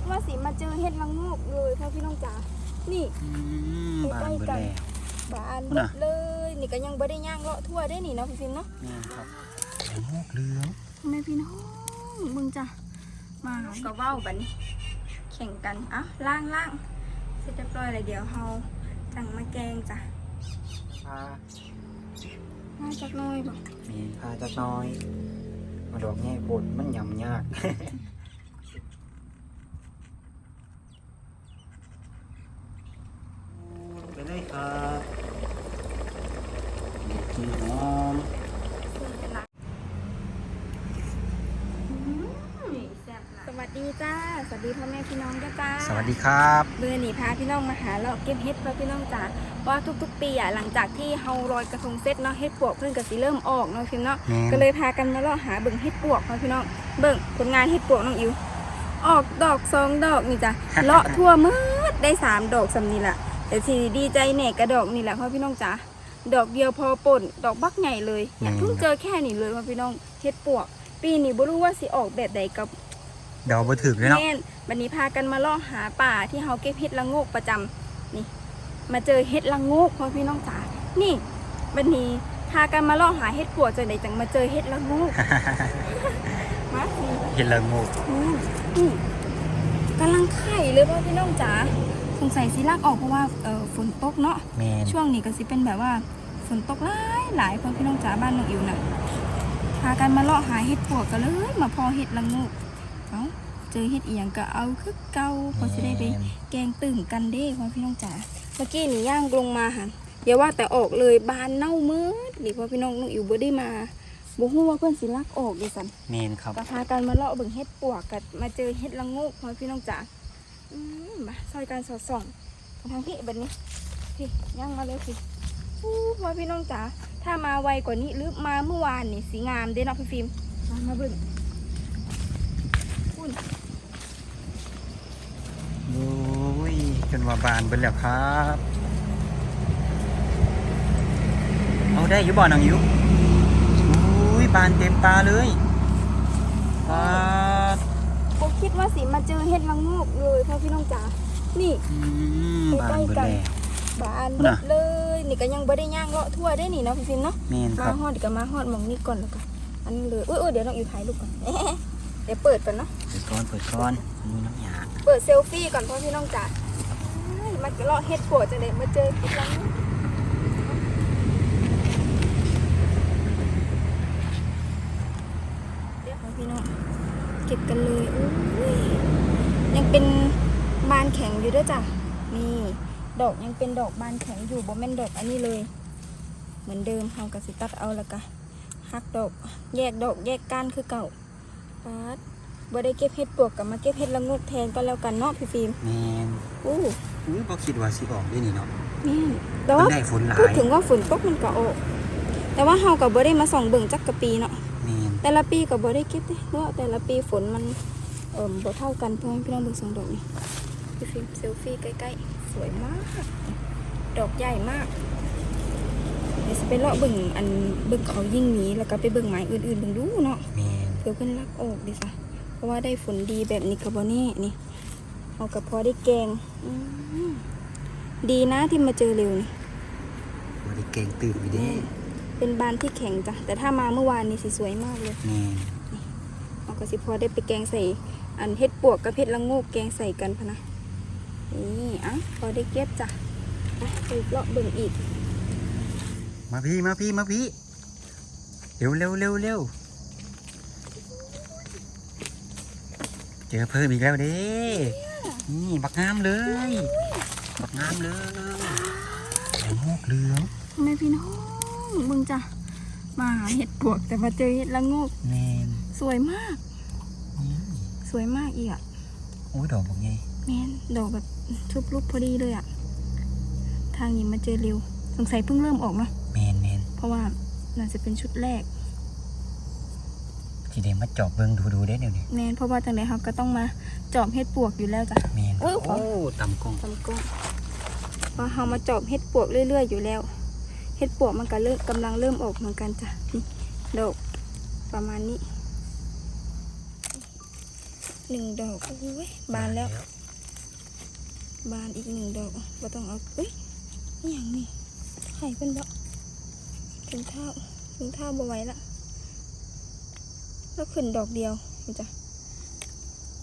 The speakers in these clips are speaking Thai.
คิดว่าสิมาเจอเห็ดละโงกเลยพ่อพี่น้องจ๋า นี่อืมบานเบิดแล้ว บานพูดหมน่ะ ดเลย นี่ก็ยังบ่ได้ย่างเลาะทั่วได้นี่เนาะพี่ฟิล์มเนาะนี่ครับไอ้งอกเหลืองแม่พี่น้องมึงจ้ะมาก็เว้าบัดนี้แข่งกันอะล่างล่างเสร็จเรียบร้อยเลยเดี๋ยวเฮาจังมาแกงจ้ะพามาจักหน้อยบ่นี่พาจักหน้อย มาดอกแง่โพดมันยำยาก ไปเลยครับกินหอม สวัสดีจ้า สวัสดี พ่อแม่พี่น้องด้วยจ้าสวัสดีครับเบอร์นี่พาพี่น้องมาหาเลาะเก็บเห็ดแล้วพี่น้องจ๋าว่าทุกๆ ปีอะหลังจากที่เฮาลอยกระทงเสร็จเนาะเห็ดปวกเพิ่นก็สิเริ่มออกเนาะพี่น้องแม่นก็เลยพากันมาเลาะหาเบิ่งเห็ดปวกเนาะพี่น้องเบิ่งผลงานเห็ดปวกน้องอิวออกดอกสองดอกนี่จ้ะเลาะทั่วมืดได้สามดอกสำนี่แหละแต่ที่ดีใจแหน่กระดอกนี่แหละพ่อพี่น้องจ๋าดอกเดียวพอป่นดอกบักใหญ่เลยอยากเพิ่งเจอแค่นี้เลยพ่อพี่น้องเห็ดปวก ปีนี้บ่รู้ว่าสิออกแบบใดกับ เดาบ่ถึกเลยเนาะแม่นวันนี้พากันมาล่อหาป่าที่เฮาเก็บเห็ดละโงกประจำนี่ มาเจอเห็ดละโงกพ่อพี่น้องจ๋านี่วันนี้พากันมาล่อหาเห็ดปวกจังไดจังมาเจอเห็ดละโงก มานี่เห็นละงกนี่นี่กำลังไข่เลยพ่อพี่น้องจ๋าสงสัยสิลากออกเพราะว่าเออฝนตกเนาะ แมนช่วงนี้ก็สิเป็นแบบว่าฝนตกหลายหลายพ่อพี่น้องจ๋าบ้านน้องอิวน่ะพากันมาเลาะหาเห็ดปวกกันเลย มาพอเห็ดละโงก เอ้าเจอเห็ดอีหยังก็เอาคือเก่าพอจะได้ไปแกงตื่มกันเด้พ่อพี่น้องจ๋าเมื่อกี้นี่ย่างลงมาหันอย่าว่าแต่ออกเลยบานเน่ามืดหรือพ่อพี่น้องน้องอิวบ่ได้มาบ่ฮู้ว่าเพื่อนสิลักออกดิสันแมนครับก็พากันมาเลาะเบิ่งเห็ดปวกกันมาเจอเห็ดละโงกพ่อพี่น้องจ๋าอืมมาซอยกันสอดส่องมาทางพี่บัดนี้พี่ย่างมาเลยพี่อู้พ่อพี่น้องจ๋าถ้ามาไวกว่านี้หรือมาเมื่อวานนี่สีงามเด้เนาะพี่ฟิล์มมามาเบิ่งคุณ โอ้ย จนว่าบานเบิดแล้วครับ เอาได้อยู่บ่อนางอยู่อุ้ยบานเต็มตาเลยปาดโบคิดว่าสิมาเจอเห็ดละโงกเลยพ่อพี่น้องจ๋า นี่อืมบานเบิดแล้วบานพูดหมน่ะดเลย นี่ก็ยังบ่ได้ย่างเลาะทั่วได้นี่เนาะพี่ฟิล์มเนาะแมนคมารับฮอดก็มาฮอดหมองนี้ก่อนแล้วกันอันนี้เลยอุ้ยอุ้ยเดี๋ยวน้องอยู่ถ่ายรูปก่อนเดี๋ยวเปิดก่อนเนาะ เปิดก้อน เปิดก้อนมีน้ำยาเปิดเซลฟี่ก่อนพ่อพี่น้องจ๋าอ้าย มาเลาะเห็ดปวดจังเลยมาเจอเห็ดละโงกเดี๋ยวพี่น้องเก็บกันเลยอุ้ยยังเป็นบานแข็งอยู่ด้วยจ้ะนี่ดอกยังเป็นดอกบานแข็งอยู่บ่แม่นดอกอันนี้เลย เหมือนเดิมเฮากะสิตัดเอาแล้วกะหักดอกแยกดอกแยกก้านคือเก่าปัด บ่ได้เก็บเห็ดปวกกับมาเก็บเห็ดละงกแทนก็แล้วกันเนาะพี่ฟิล์มแมนอู้อุ้ยพอคิดว่าสิออกด้วยนี่เนาะนี่แต่มันว่าได้ฝนหลาพูดยถึงว่าฝนตกมันก็ออกแต่ว่าเฮาก็บ่ได้มาส่องเบิ่งจักกะปีเนาะแมนแต่ละปีก็บ่ได้เก็บเด้เพราะว่าแต่ละปีฝนมันเอ่อบ่เท่ากันเพื่อนพี่น้องเบิ่งสองดอกนี่พี่ฟิล์มเซลฟี่ใกล้ๆสวยมาก ดอกใหญ่มากเดี๋ยวสิไปเลาะเบิ่งอันเบิ่งเขายิ่งหมีแล้วก็ไปเบิ่งไม้อื่นๆเบิ่งดูเนาะ แมนเพื่อเพิ่นลักออกดิซะเพ ราะว่าได้ฝนดีแบบนี้ก็บ่แน่นี่ เอากับพอได้แกงอืมดีนะที่มาเจอเร็วนี่บ่ได้เก่งตื่นไปเด้เป็นบานที่แข็งจ้ะ แต่ถ้ามาเมื่อวานนี่สิสวยมากเลยแมนเอาก็สิพอได้ไปแกงใส่ อันเฮ็ดปวกกับเฮ็ดละโงกแกงใส่กันพะนะ นี่อะพอได้เก็บจ้ะไปไปเลาะเบิ่งอีก มาพี่มาพี่มาพี่เร็วเร็วเร็วเร็ว เจอเพิ่มอีกแล้วเด้นี่บักงามเลย บักงามเลยไอ้งอกเหลืองทำไมพี่น้องมึงจ้ะมาหาเห็ดปวกแต่มาเจอเห็ดละโงกแมนสวยมาก นี่สวยมากอีกอะโอ้ยดอกบักไงแมนดอกแบบชุบลูกพอดีเลยอะ ทางนี้มาเจอเร็ว สงสัยเพิ่งเริ่มออกเนาะแมนแมนเพราะว่าน่าจะเป็นชุดแรก ทีเดียวมาจอบเบิ้งดูดูได้เดี๋ยวนี้แมนเพราะว่าจังไดเขาก็ต้องมาจอบเห็ดปวกอยู่แล้วจ้ะ แมนโอ้ยขอโอ้ต่ำกล้องทำก้อนเพราะเขามาจอบเห็ดปวกเรื่อย ๆ อยู่แล้วเห็ดปวกมันก็เริ่มกำลังเริ่มออกเหมือนกันจ้ะนี่ดอกประมาณนี้หนึ่งดอกโอ้ยบานแล้ว บานอีกหนึ่งดอกบ่ต้องเอาเอ้ยนี่อย่างนี้ไข่เป็นบ่ถึงเท้าถึงเท้าบ่ไหวละ แล้วขึ้นดอกเดียวนี่จ้ะ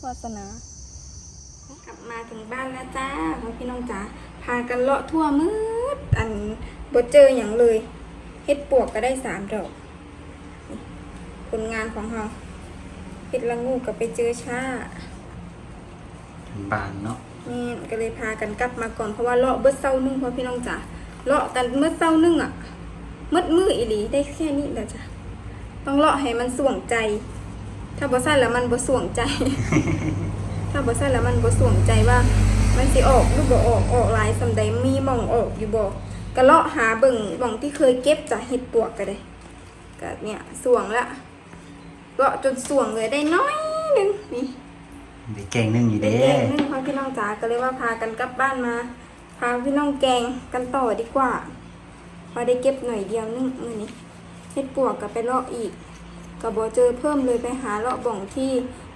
วาสนา กลับมาถึงบ้านแล้วจ้าพ่อพี่น้องจ๋าพากันเลาะทั่วมืดอันบ่เจออย่างเลยเฮ็ดปวกก็ได้สามดอกนี่ผลงานของเราเฮ็ดละงูก็ไปเจอช้าบานเนาะนี่ก็เลยพากันกลับมาก่อนเพราะว่าเลาะเบิดเศร้านึงเพราะพี่น้องจ๋าเลาะแต่เมื่อเศร้านึงอะมืดมืออีหลีได้แค่นี้แหละจ้ะ ต้องเลาะให้มันส่วงใจ ถ้าบ่สั้นแล้วมันบ่ส่วงใจ ถ้าบ่สั้นแล้วมันบ่ส่วงใจว่า มันสิออกหรือบ่ออกออกหลายสำใดมีหม่องออกอยู่บ่ก็เลาะหาเบิ่งหม่องที่เคยเก็บจากเห็ดปวกก็ได้ก็เนี่ยส่วงละเลาะจนส่วงเลยได้น้อยหนึงนี่เดี๋ยวแกงนึ่งอยู่เด็เด้กๆนึ่งพาพี่น้องจ๋าก็เลยว่าพากันกลับบ้านมา พาพี่น้องแกงกันต่อดีกว่า พอได้เก็บหน่อยเดียวนึงมือนี้เฮ็ดปวกกับไปเลาะอีกก็บ่เจอเพิ่มเลยไปหาเลาะบ่องที่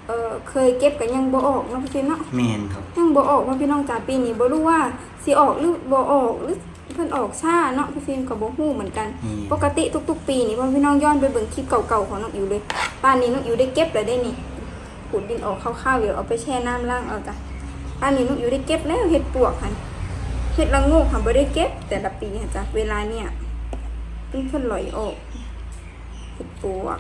เออเคยเก็บกันยังบ่ออกเนาะพี่เนาะแมนครับยังบ่ออกว่าพี่น้องจ๋าปีนี้บ่รู้ว่าสิออกหรือบ่ออกหรือเพิ่นออกช้าเนาะพี่ฟิล์มก็บ่ฮู้เหมือนกันนี่ปกติทุก ๆ ปีนี่พ่อพี่น้องย้อนไปเบิ่งคลิปเก่าๆของน้องอิ๋วเลยป่านนี้น้องอิ๋วได้เก็บแล้วได้นี่ขุดดินออกคร่าวๆเดี๋ยวเอาไปแช่น้ำล้างเอาจ้ะป่านนี้น้องอิ๋วได้เก็บแล้วเห็ดปวกค่ะเห็ดละโงกค่ะบ่ได้เก็บแต่ละปีค่ะจ้ะเวลาเนี่ยเพิ่งเพิ่นลอยออกเห็ ดปวก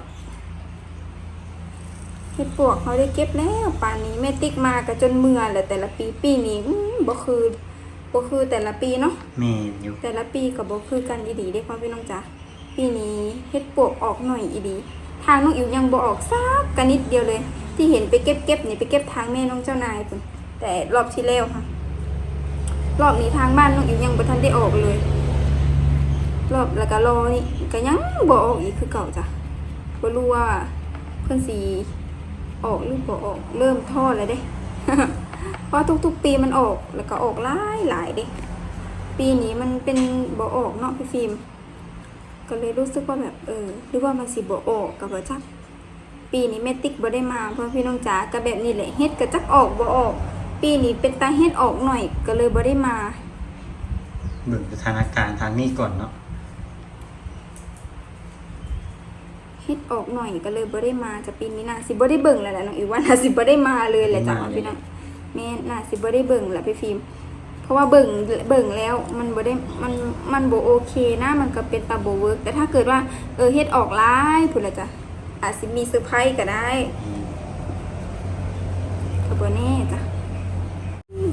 เห็ดปวกเขาได้เก็บแล้วป่านนี้แม่ติ๊กมาก็จนเมื่อแล้วแต่ละปีปีนี้อื้อบ่คือบ่คือแต่ละปีเนาะแมนอยู่แต่ละปีกับบ่คือกันอีดีเด้พ่อพี่น้องจ๋าปีนี้เฮ็ดปวกออกหน่อยอีดี ทางน้องอิ๋วยังบ่ออกซักกันนิดเดียวเลย ที่เห็นไปเก็บเก็บนี่ไปเก็บทางแม่น้องเจ้านายพุ่นแต่รอบที่แล้วค่ะ รอบนี้ทางบ้านน้องอิ๋วยังบ่ทันได้ออกเลย รอบแล้วก็รอนี่ก็ยังบ่ออกอีกคือเก่าจ้ะบ่รู้ว่าเพิ่อนสิออกหรือบ่ออกเริ่มท้อแล้วเด้เพราะทุกๆปีมันออกแล้วก็ออกหลายหลายเด้ปีนี้มันเป็นบ่ออกเนาะพี่ฟิล์มก็เลยรู้สึกว่าแบบเออหรือว่ามันสิบ่ออกกับว่าจักปีนี้แม่ติ๊กบ่ได้มาเพราะพี่น้องจ๋าก็แบบนี้แหละเฮ็ดก็จักออกบ่ออก ปีนี้เป็นตาเฮ็ดออกหน่อยก็เลยบ่ได้มาเบิ่งสถานการณ์ทางนี้ก่อนเนาะ เฮ็ดออกหน่อยก็เลยบ่ได้มาจะปีนี้น่าสิบ่ได้เบิ่งแล้วแหละน้องอีว่าน่าสิบ่ได้มาเลยแหละจ้ะพี่น้องแม่น่าสิบ่ได้เบิ่งแหละพี่ฟิล์มเพราะว่าเบิ่งเบิ่งแล้วมันบ่ได้มันมันบ่โอเคนะมันก็เป็นตาบ่เวิร์กแต่ถ้าเกิดว่าเออเฮ็ดออกหลายพุ่นละจ้ะอาจสิมีเซอร์ไพรส์ก็ได้อืมก็บ่แน่จ้ะ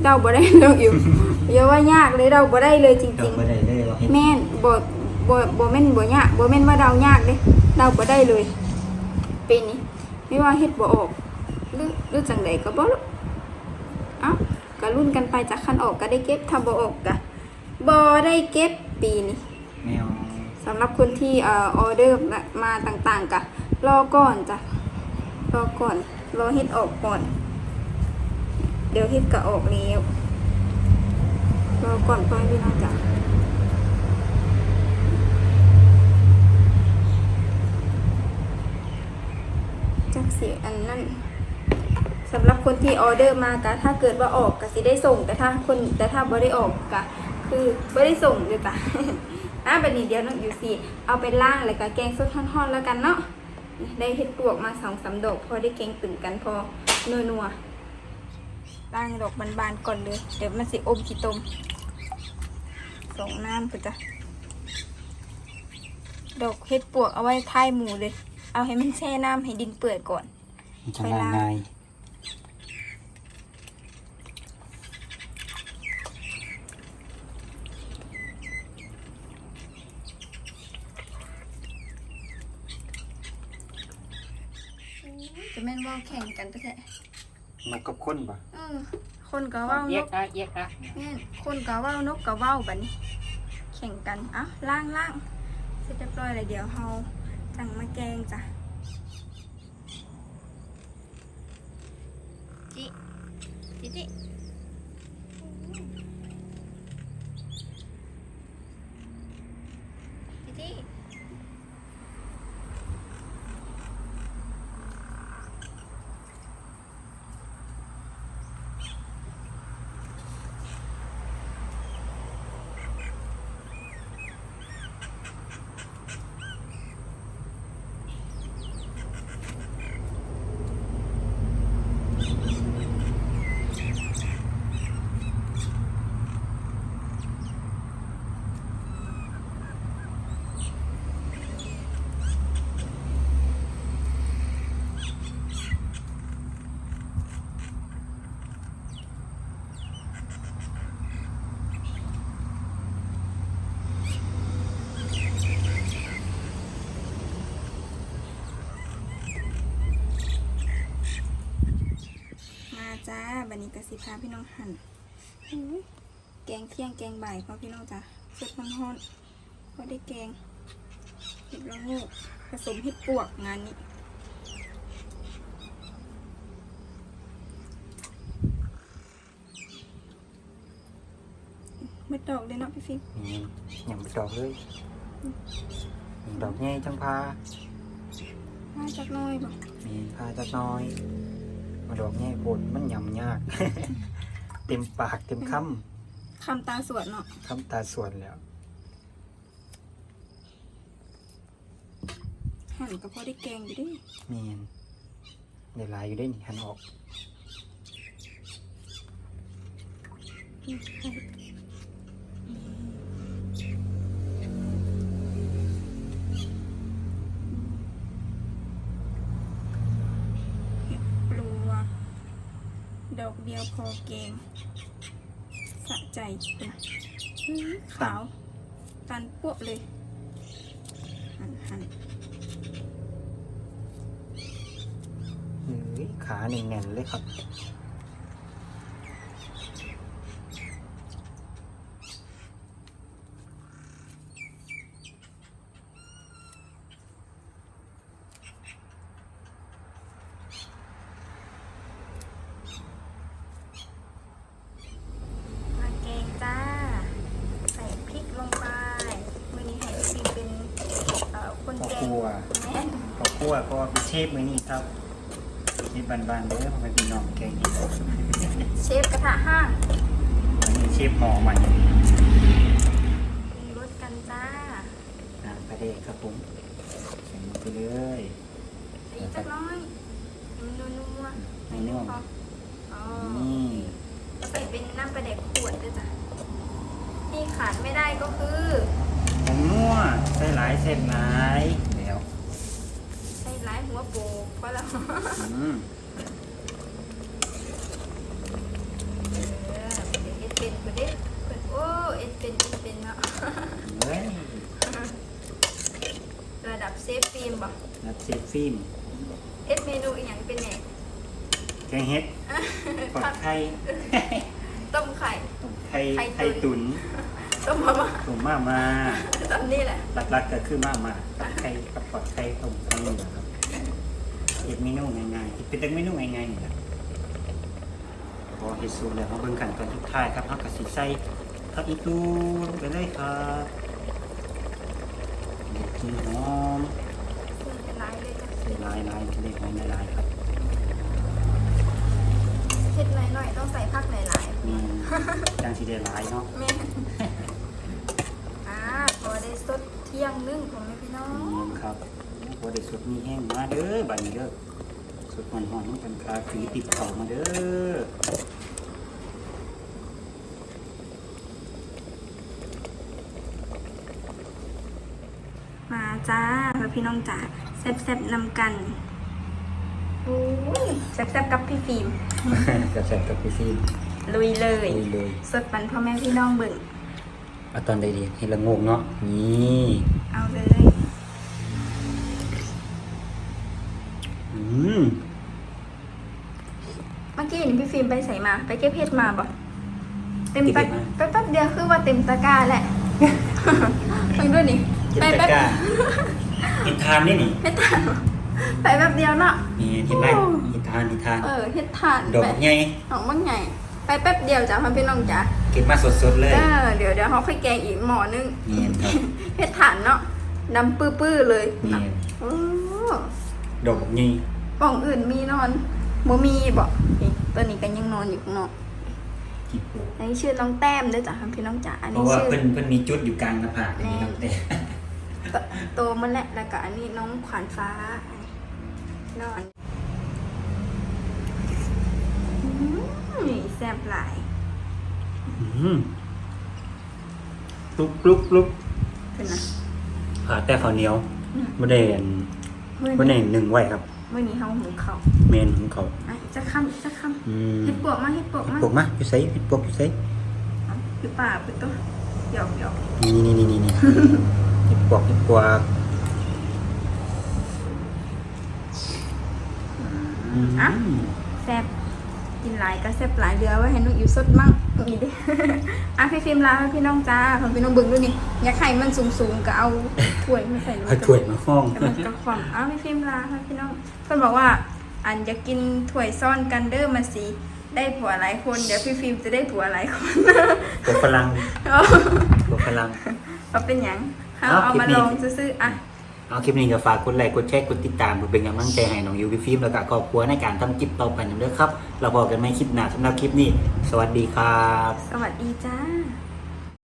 เดาบ่ได้น้องอิวอย่าว่ายากเลยเดาบ่ได้เลยจเดี๋ยริวงไม่ได้เลยว่าเฮ็ดๆแม่นบ่ บ่บ่แม่นบ่ยากบ่แม่นว่าเดายากเด้เดาบ่ได้เลยปีนี้ไม่ว่าเฮ็ดบ่ออกหรือหรือจังใดก็บ่รู้เอ้าก็ลุ้นกันไปจากคันออกก็ได้เก็บถ้าบ่ออกก็บ่ได้เก็บปีนี้แมวสำหรับคนที่เอ่อออเดอร์มาต่างๆก็รอก่อนจ้ะรอก่อนรอเฮ็ดออกก่อน เดี๋ยวเฮ็ดก็ออกแล้วรอก่อนพ่อพี่น้องจ้ะ เสียอันนั้นสำหรับคนที่ออเดอร์มาก็ถ้าเกิดว่าออกก็สิได้ส่ง แต่ถ้าคนแต่ถ้าบ่ได้ออกก็คือบ่ได้ส่งเลยจ้ะอะบัดนี้เดี๋ยวน้องอยู่สิเอาไปล่างแล้วก็แกงสดท่อนๆแล้วกันเนาะได้เห็ดปวกมาสองสาดอกพอได้แกงตึงกันพอนัวๆล่างดอกบานๆก่อนเลย เดี๋ยวมันสิอมขี้ตมสองน้ำไปจ้ะดอกเห็ดปวกเอาไว้ท้ายหมูเลย เอาให้มันแช่น้ำให้ดินเปื่อยก่อน มันจะง่ายง่ายจะแม่นว่าแข่งกันแท้นกกับคนปะๆเออคนก็เว่านเอียกกอะเอียกอะแม่นคนก็เว่านกก็เว่าวบัดนี้ แข่งกันอะล่างล่างเสร็จเรียบร้อยเลยเดี๋ยวเฮา จังมาแกงจ้ะจิจิจิจิ จ้าบันนี้กสิพาพี่น้องหั่นอื้อแกงเที่ยงแกงบ่ายพอพี่น้องจ้าสดฮ้อนๆพอได้แกงเห็ดละโงูผสมเห็ดปวกงานนี้ไม่ดอกเลยเนาะพี่ฟิล์มนี่ยำไปดอกเลยนี่ดอกใหญ่จังพามาจากหน้อยบอกนี่พาจักหน้อย มาดอกใหญ่โพดมันยำยาก เต็มปากเต็มคคำตาสวดเนาะำคำตาสวนแล้ว หั่นก็พอได้แกงอยู่เดิเมียนได้หลายอยู่ได้นี่หันออก ดอกเดียวพอแกงสะใจเป็นอื้อขาว ตันพวกเลย หั่นหั่นเฮ้ยขาแน่นๆเลยครับ มาแกงจ้า ใส่พริกลงไปวันนี้ให้พี่เป็นเอ่อคน ข้าว แกง คั่ว แม่น ข้า วคั่วก็เป็นเชฟมือนี้ครับเชฟบานๆเด้อพ่อแม่พี่น้องแกงเห็ดเชฟกระทะห้างอันนี้เชฟหมอใหม่ปรุงรสกันจ้าน้ำปลาเดกครับผมใส่ลงไปเลยอีกจักน้อยมันนัวๆไม่นัวพออ๋อนี่ใส่เป็นน้ำปลาแดกขวดด้วยจ้ะที่ขาดไม่ได้ก็คือผงนัวใส่หลายเส้นหลายแล้ว ใส่ร้ายหัว โปกเพราะเราอืมเออเด็กเอ็ดเป็นคนเด็กคนโอ้เอ็ดเป็นเอ็ดเป็นเนาะเฮ้ยระดับเซฟฟิล์มบ่นัดเชฟฟิล์มเอ็ดเมนูอีกอย่างเป็นไงแกงเห็ดปอดไข่ต้มไข่ต้มไข่ ไข่ไข่ตุ๋นต้มมาม่าต้มมามาตอนนี้แหละ หลักๆก็คือมามาไข่กับปอดไข่ต้มไข่นี่แหละครับ เฮ็ดเมนูง่ายๆเฮ็ดเป็นแต่เมนูง่ายๆนี่แหละพอเฮ็ดสุกแล้วมาเบิ่งขั้นตอนสุดท้ายครับเฮาก็สิใส่ผักอีตูลงไปเลยครับเด็ดกินหอมซึ่งเป็นร้ายเลยจ้ะใส่ลายลายเล็กน้อยลายครับเผ็ดหน่อยๆต้องใส่ผักหลายนี่จังสิได้หลายเนาะๆแม่อ่าพอได้สดเที่ยงนึ่งของแม่พี่น้องนี่ครับ โอ้ได้สดมีแห้งมาเด้อบัดนี้เด้อสดหอนๆต้องกันคาถือติดเข่ามาเด้อมาจ้าพ่อพี่น้องจ๋าแซ่บๆนำกันโอ้ยแซ่บๆกับพี่ฟิล์มกระแสกับพี่ฟิล์มลุยเลยลุยเลยสดปันพ่อแม่พี่น้องเบิ่งเอาตอนใดดีเห็นละงงเนาะนี่ เอาเลย อืม เมื่อกี้เห็นพี่ฟิล์มไปใส่มา ไปเก็บเห็ดมาบ่เต็มตะไปแป๊บเดียวคือว่าเต็มตะกร้าแหละฟังด้วยนี่เก็บไปตะแป๊บกร้าเห็ดทานนี่นี่เฮ็ดทานไปแป๊บเดียวเนาะนี่เห็ดไรเห็ดทานเห็ดทานเออเฮ็ดทานดอกไปใหญ่ดอกมันใหญ่ไปแป๊บเดียวจ้ะพ่อพี่น้องจ๋าเก็บมาสดๆเลยเออเดี๋ยวเดี๋ยวเขาค่อยแกงอีกหม้อนึงนี่ครับเฮ็ดทานเนาะดำปื้อๆเลยนี่โอ้ดอกใหญ่ ป่องอื่นมีนอนบ่มีบ่นี่ตัวนี้ก็ยังนอนอยู่ข้างนอกกี่ปูอันนี้ชื่อน้องแต้มเด้วยจ้ะพี่น้องจ๋าอันเพนี้ราะว่าชื่อ เพิ่นเพิ่นมีจุดอยู่กลางหน้าผากนี่แน่น้ำแต่โตโตมันแหละแล้วก็อันนี้น้องขวานฟ้านอนอืมแซ่บหลาย อืมลุกลุกลุกเป็นนะผ่าแต่ข้าวเหนียวอืมบ่ได้อันมื้อบ่ได้นี้หนึ่งไว้ครับ มื้อนี้เฮาหุงข้าวเมนของเขาอะจะคำจะคอืมำเฮ็ดปวกมาเฮ็ดปวกมาปกมาอยู่ไสปิดปกอยู่ไสเอาอยู่ป่าไปตัวหยอกหยอกนี่นี่นี่นี่นี่เห็ดปวกเห็ดปวกอืม อะแซ่บกินหลายก็แซ่บหลายเดือไว้ให้น้องอิวสดมั่ง นี่เด้อะพี่ฟิล์มลาให้พี่น้องจ้าพอพี่น้องเบิ่งดูนี่อยากให้มันสูงๆก็เอาถ้วยมาใส่ลงเอาถ้วยมาห้อง แต่มันก็ความอ้าวพี่ฟิล์มลาให้พี่น้องเพิ่นบอกว่า อันอยากกินถ้วยซ่อนกันเด้อมาสิได้ผัวหลายคนเดี๋ยวพี่ฟิล์มจะได้ผัวหลายคนตัวฝรั่งเอาตัวฝรั่ง เอาเป็นหยังเอาเอาเอามาคลิปนี้ลองซื้อๆอะ เอาคลิปนี้ก็ฝากกดไลค์กดแชร์กดติดตามเพื่อเป็นกำลังใจให้น้องยูวีฟิล์มแล้วก็ครอบครัวในการทำคลิปต่อไปนั่นเด้อครับ เราบอกกันไม่คลิปหน้าสำหรับคลิปนี้ สวัสดีครับ สวัสดีจ้า